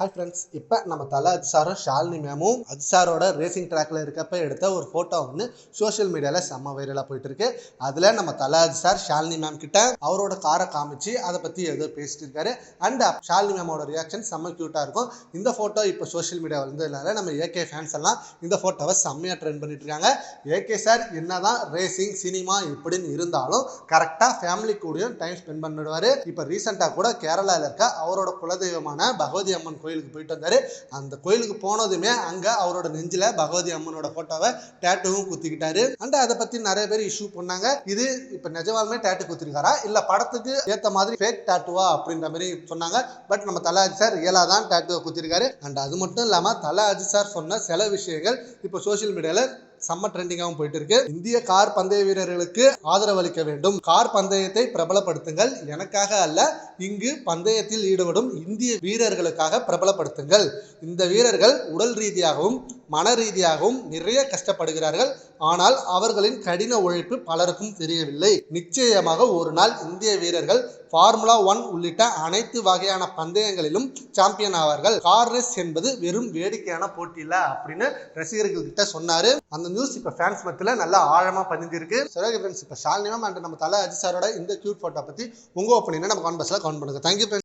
Hi friends இப்போ நம்ம தலை அஜிசாரும் ஷாலினி மேமும் அஜிசாரோட ரேசிங் ட்ராக்ல இருக்கப்ப எடுத்த ஒரு ஃபோட்டோ வந்து சோஷியல் மீடியாவில் செம்ம வைரலாக போயிட்டு இருக்கு அதில் நம்ம தலை அஜிசார் ஷாலினி மேம் கிட்ட அவரோட காரை காமிச்சு அதை பற்றி ஏதோ பேசிட்டு இருக்காரு. அண்ட் ஷாலினி மேமோட ரியாக்ஷன் செம்ம க்யூட்டாக இருக்கும். இந்த ஃபோட்டோ இப்போ சோஷியல் மீடியா வந்ததுனால நம்ம ஏகே ஃபேன்ஸ் எல்லாம் இந்த ஃபோட்டோவை செம்மையாக ட்ரெண்ட் பண்ணிட்டு இருக்காங்க. ஏகே சார் என்னதான் ரேசிங் சினிமா இப்படின்னு இருந்தாலும் கரெக்டாக ஃபேமிலி கூடயும் டைம் ஸ்பெண்ட் பண்ணிடுவார். இப்போ ரீசெண்டாக கூட கேரளாவில் இருக்க அவரோட குலதெய்வமான பகவதி அம்மன் கோயில் கோயிலுக்கு போயிட்டு வந்தார். அந்த கோயிலுக்கு போனதுமே அங்கே அவரோட நெஞ்சில் பகவதி அம்மனோட ஃபோட்டோவை டேட்டுவும் குத்திக்கிட்டாரு. அண்ட் அதை பற்றி நிறைய பேர் இஷ்யூ பண்ணாங்க. இது இப்போ நிஜவாலுமே டேட்டு குத்திருக்காரா? இல்லை படத்துக்கு ஏற்ற மாதிரி ஃபேக் டேட்டுவா அப்படின்ற மாதிரி சொன்னாங்க. பட் நம்ம தலாஜி சார் ரியலாக தான் டேட்டுவை குத்திருக்காரு. அண்ட் அது மட்டும் இல்லாமல் தலாஜி அஜி சார் சொன்ன சில விஷயங்கள் இப்போ சோசியல் மீடியாவில் செம்ம ட்ரெண்டிங்காகவும் போயிட்டு இருக்கு. இந்திய கார் பந்தய வீரர்களுக்கு ஆதரவு அளிக்க வேண்டும். கார் பந்தயத்தை பிரபலப்படுத்துங்கள். எனக்காக அல்ல இங்கு பந்தயத்தில் ஈடுபடும் இந்திய வீரர்களுக்காக பிரபலப்படுத்துங்கள். இந்த வீரர்கள் உடல் ரீதியாகவும் மன ரீதியாகவும் நிறைய கஷ்டப்படுகிறார்கள். ஆனால் அவர்களின் கடின உழைப்பு பலருக்கும் தெரியவில்லை. நிச்சயமாக ஒரு நாள் இந்திய வீரர்கள் ஃபார்முலா ஒன் உள்ளிட்ட அனைத்து வகையான பந்தயங்களிலும் சாம்பியன் ஆவார்கள். கார் ரேஸ் என்பது வெறும் வேடிக்கையான போட்டி இல்ல அப்படின்னு ரசிகர்கள் கிட்ட சொன்னாரு. அந்த நியூஸ் இப்போ ஃபேன்ஸ் மத்தியில் நல்லா ஆழமா பதிஞ்சிருக்கு. சரி ஃப்ரெண்ட்ஸ் இப்போ ஷாலினிமம் அண்ட் நம்ம தலை அஜி சாரோட இந்த கியூட் ஃபோட்டோ பத்தி உங்க ஒப்பீனியனை நம்ம கான்பர்ஸ்ல கவுண்ட் பண்ணுங்க. தேங்க்யூ